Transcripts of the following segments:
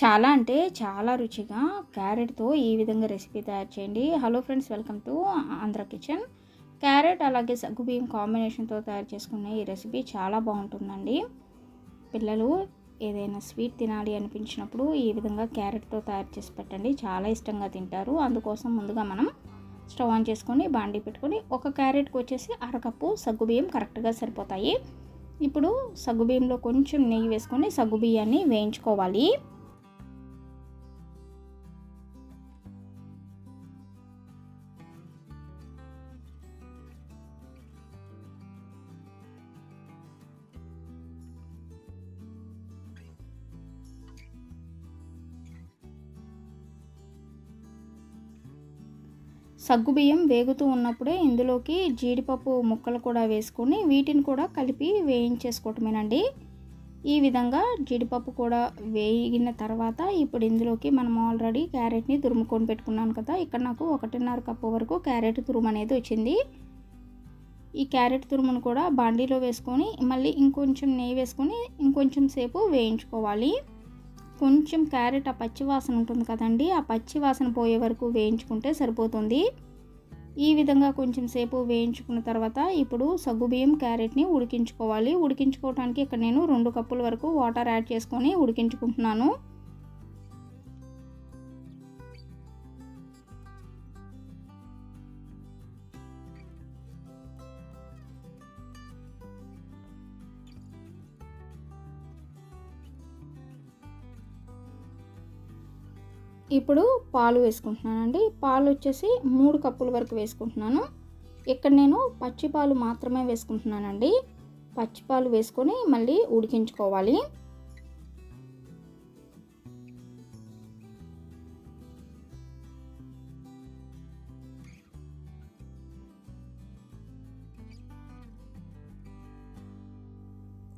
చాలా అంటే చాలా రుచిగా క్యారెట్తో ఈ విధంగా రెసిపీ తయారు చేయండి. Hello friends welcome to Andhra kitchen. Carrot అలాగే సగ్గుబియ్యం కాంబినేషన్తో తయారు చేసుకునే ఈ రెసిపీ చాలా బాగుంటుందండి. పిల్లలు ఏదైనా స్వీట్ తినాలి అనిపించినప్పుడు ఈ విధంగా క్యారెట్తో తయారు చేసి పెట్టండి. చాలా ఇష్టంగా తింటారు. అందుకోసం ముందుగా మనం స్టవ్ ఆన్ చేసుకొని బాండీ పెట్టుకొని ఒక క్యారెట్కి వచ్చేసి అరకప్పు సగ్గుబియ్యం కరెక్ట్గా సరిపోతాయి. ఇప్పుడు సగ్గుబియ్యంలో కొంచెం నెయ్యి వేసుకొని సగ్గుబియ్యాన్ని వేయించుకోవాలి. సగ్గుబియ్యం వేగుతూ ఉన్నప్పుడే ఇందులోకి జీడిపప్పు ముక్కలు కూడా వేసుకొని వీటిని కూడా కలిపి వేయించేసుకోవటమేనండి. ఈ విధంగా జీడిపప్పు కూడా వేగిన తర్వాత ఇప్పుడు ఇందులోకి మనం ఆల్రెడీ క్యారెట్ని తురుముకొని పెట్టుకున్నాను కదా ఇక్కడ నాకు ఒకటిన్నర కప్పు వరకు క్యారెట్ తురుము అనేది వచ్చింది. ఈ క్యారెట్ తురుమును కూడా బాండీలో వేసుకొని మళ్ళీ ఇంకొంచెం నెయ్యి వేసుకొని ఇంకొంచెం సేపు వేయించుకోవాలి. కొంచెం క్యారెట్ ఆ పచ్చి వాసన ఉంటుంది కదండి ఆ పచ్చి వాసన పోయే వరకు వేయించుకుంటే సరిపోతుంది. ఈ విధంగా కొంచెం సేపు వేయించుకున్న తర్వాత ఇప్పుడు సగ్గుబియ్యం క్యారెట్ని ఉడికించుకోవాలి. ఉడికించుకోవడానికి ఇక్కడ నేను రెండు కప్పుల వరకు వాటర్ యాడ్ చేసుకొని ఉడికించుకుంటున్నాను. ఇప్పుడు పాలు వేసుకుంటున్నానండి. పాలు వచ్చేసి మూడు కప్పుల వరకు వేసుకుంటున్నాను. ఇక్కడ నేను పచ్చి పాలు మాత్రమే వేసుకుంటున్నానండి. పచ్చి పాలు వేసుకొని మళ్ళీ ఉడికించుకోవాలి.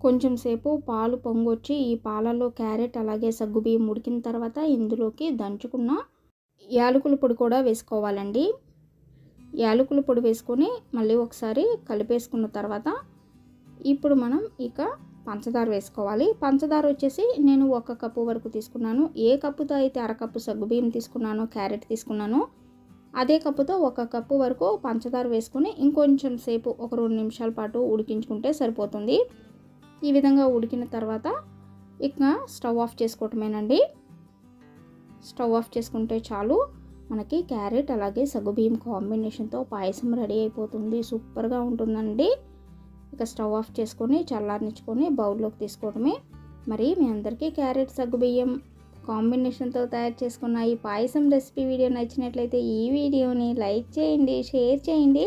కొంచెం సేపు పాలు పొంగొచ్చి ఈ పాలలో క్యారెట్ అలాగే సగ్గుబియ్యం ఉడికిన తర్వాత ఇందులోకి దంచుకున్న యాలకుల పొడి కూడా వేసుకోవాలండి. యాలకుల పొడి వేసుకొని మళ్ళీ ఒకసారి కలిపేసుకున్న తర్వాత ఇప్పుడు మనం ఇక పంచదార వేసుకోవాలి. పంచదార వచ్చేసి నేను ఒక కప్పు వరకు తీసుకున్నాను. ఏ కప్పుతో అయితే అరకప్పు సగ్గుబియ్యం తీసుకున్నానో క్యారెట్ తీసుకున్నానో అదే కప్పుతో ఒక కప్పు వరకు పంచదార వేసుకొని ఇంకొంచెం సేపు ఒక రెండు నిమిషాల పాటు ఉడికించుకుంటే సరిపోతుంది. ఈ విధంగా ఉడికిన తర్వాత ఇక స్టవ్ ఆఫ్ చేసుకోవటమేనండి. స్టవ్ ఆఫ్ చేసుకుంటే చాలు. మనకి క్యారెట్ అలాగే సగ్గుబియ్యం కాంబినేషన్తో పాయసం రెడీ అయిపోతుంది. సూపర్గా ఉంటుందండి. ఇక స్టవ్ ఆఫ్ చేసుకొని చల్లారించుకొని బౌల్లోకి తీసుకోవడమే మరి మీ అందరికీ క్యారెట్ సగ్గుబియ్యం కాంబినేషన్తో తయారు చేసుకున్న ఈ పాయసం రెసిపీ వీడియో నచ్చినట్లయితే ఈ వీడియోని లైక్ చేయండి షేర్ చేయండి.